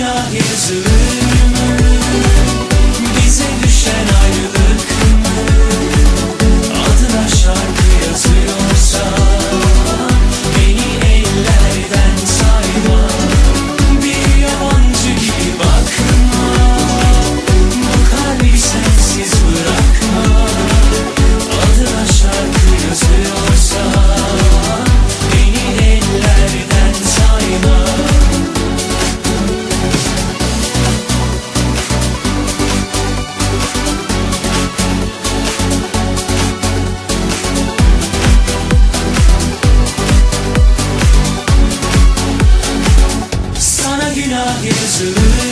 dünya yazılır きな日々